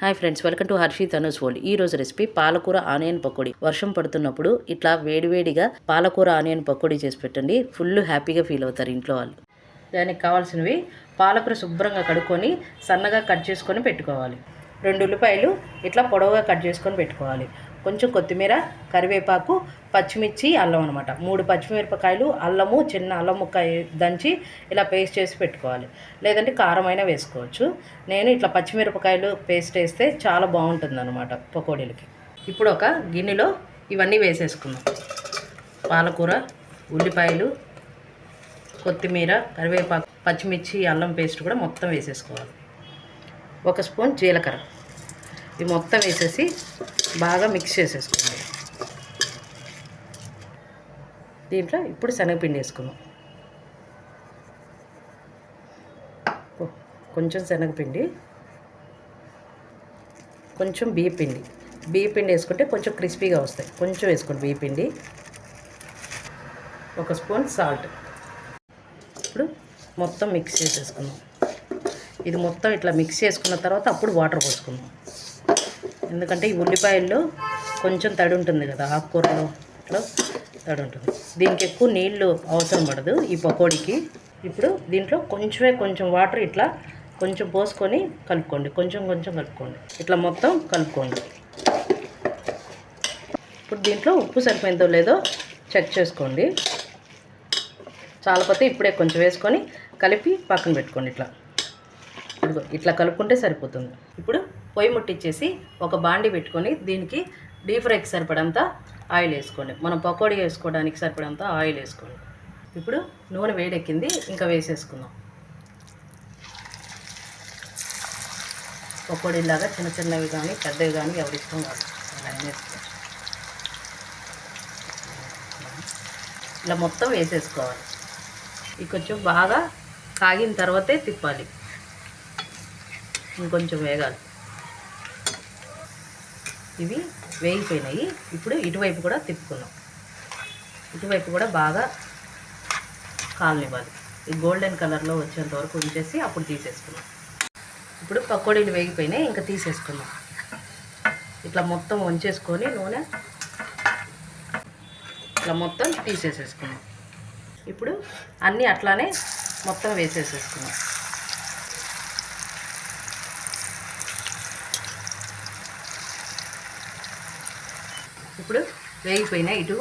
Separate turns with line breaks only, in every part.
Hi friends welcome to Harshi Tanu's world ఈ రోజు recipe పాలకూర ఆనియన్ పకోడీ. వర్షం పడుతున్నప్పుడు ఇట్లా వేడివేడిగా పాలకూర ఆనియన్ పకోడీ చేసి పెట్టండి. ఫుల్ హ్యాపీగా ఫీల్ అవుతారు ఇంట్లో వాళ్ళు. దానికి కావాల్సినవి పాలకూర శుభ్రంగా కడుక్కొని సన్నగా కట్ చేసుకొని పెట్టుకోవాలి. రెండు ఉల్లిపాయలు ఇట్లా పొడవుగా కట్ చేసుకొని పెట్టుకోవాలి. కొంచెం కొత్తిమీర కరివేపాకు పచ్చిమిర్చి అల్లం అనమాట మూడు పచ్చిమిరపకాయలు అల్లము చిన్న అల్లం ముక్క దంచి ఇలా పేస్ట్ చేసి పెట్టుకోవాలి. లేదంటే కారమైనా వేసుకోవచ్చు. నేను ఇట్లా పచ్చిమిరపకాయలు పేస్ట్ వేస్తే చాలా బాగుంటుంది అనమాట పకోడీలకి. ఇప్పుడు ఒక గిన్నెలో ఇవన్నీ వేసేసుకుందాం. పాలకూర ఉల్లిపాయలు కొత్తిమీర కరివేపాకు పచ్చిమిర్చి అల్లం పేస్ట్ కూడా మొత్తం వేసేసుకోవాలి. ఒక స్పూన్ జీలకర్ర. ఇవి మొత్తం వేసేసి బాగా మిక్స్ చేసేసుకోండి దీంట్లో ఇప్పుడు శనగపిండి వేసుకున్నాం కొంచెం శనగపిండి కొంచెం బియ్యపిండి బియ్యపిండి వేసుకుంటే కొంచెం క్రిస్పీగా వస్తాయి. కొంచెం వేసుకోండి బియ్యపిండి ఒక స్పూన్ సాల్ట్. ఇప్పుడు మొత్తం మిక్స్ చేసేసుకుందాం. ఇది మొత్తం ఇట్లా మిక్స్ చేసుకున్న తర్వాత అప్పుడు వాటర్ పోసుకుందాం. ఎందుకంటే ఈ ఉల్లిపాయల్లో కొంచెం తడి ఉంటుంది కదా ఆకుకూరలో ఇట్లా తడి ఉంటుంది. దీనికి ఎక్కువ నీళ్ళు అవసరం పడదు ఈ పకోడీకి. ఇప్పుడు దీంట్లో కొంచెమే కొంచెం వాటర్ ఇట్లా కొంచెం పోసుకొని కలుపుకోండి. కొంచెం కొంచెం కలుపుకోండి. ఇట్లా మొత్తం కలుపుకోండి. ఇప్పుడు దీంట్లో ఉప్పు సరిపోయిందో లేదో చెక్ చేసుకోండి. చాలపోతే ఇప్పుడే కొంచెం వేసుకొని కలిపి పక్కన పెట్టుకోండి ఇట్లా. ఇదిగో ఇట్లా కలుపుకుంటే సరిపోతుంది. ఇప్పుడు పొయ్యి ముట్టించేసి ఒక బాండి పెట్టుకొని దీనికి డీప్ ఫ్రైకి సరిపడంత ఆయిల్ వేసుకోండి. మనం పకోడీ వేసుకోవడానికి సరిపడంత ఆయిల్ వేసుకోండి. ఇప్పుడు నూనె వేడెక్కింది ఇంకా వేసేసుకుందాం. పకోడీలాగా చిన్న చిన్నవి కానీ పెద్దవి కానీ ఎవరి ఇష్టం కాదు. ఇలా మొత్తం వేసేసుకోవాలి. ఇది కొంచెం బాగా కాగిన తర్వాతే తిప్పాలి. ఇంకొంచెం వేగాలి. ఇవి వేగిపోయినాయి. ఇప్పుడు ఇటువైపు కూడా తిప్పుకున్నాం. ఇటువైపు కూడా బాగా కాలనివ్వాలి. ఈ గోల్డెన్ కలర్లో వచ్చేంత వరకు ఉంచేసి అప్పుడు తీసేసుకున్నాం. ఇప్పుడు పకోడీలు వేగిపోయినాయి ఇంకా తీసేసుకున్నాం. ఇట్లా మొత్తం వంచేసుకొని నూనె ఇట్లా మొత్తం తీసేసేసుకున్నాం. ఇప్పుడు అన్నీ అట్లానే మొత్తం వేసేసేసుకున్నాం. ఇప్పుడు వేగిపోయినాయి ఇటు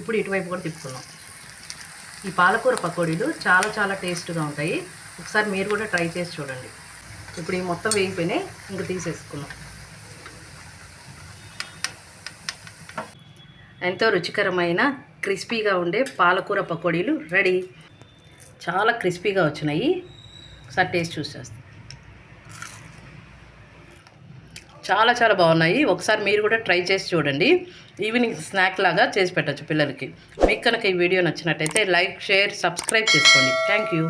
ఇప్పుడు ఇటువైపు కూడా తిప్పుకున్నాం ఈ పాలకూర పకోడీలు చాలా చాలా టేస్ట్గా ఉంటాయి. ఒకసారి మీరు కూడా ట్రై చేసి చూడండి. ఇప్పుడు ఈ మొత్తం వేగిపోయినాయి ఇంకా తీసేసుకున్నాం ఎంతో రుచికరమైన క్రిస్పీగా ఉండే పాలకూర పకోడీలు రెడీ. చాలా క్రిస్పీగా వచ్చినాయి. ఒకసారి టేస్ట్ చూసేస్తాం. చాలా చాలా బాగున్నాయి. ఒకసారి మీరు కూడా ట్రై చేసి చూడండి. ఈవినింగ్ స్నాక్ లాగా చేసి పెట్టచ్చు పిల్లలకి. మీకు కనుక ఈ వీడియో నచ్చినట్టయితే లైక్ షేర్ సబ్స్క్రైబ్ చేసుకోండి. Thank you.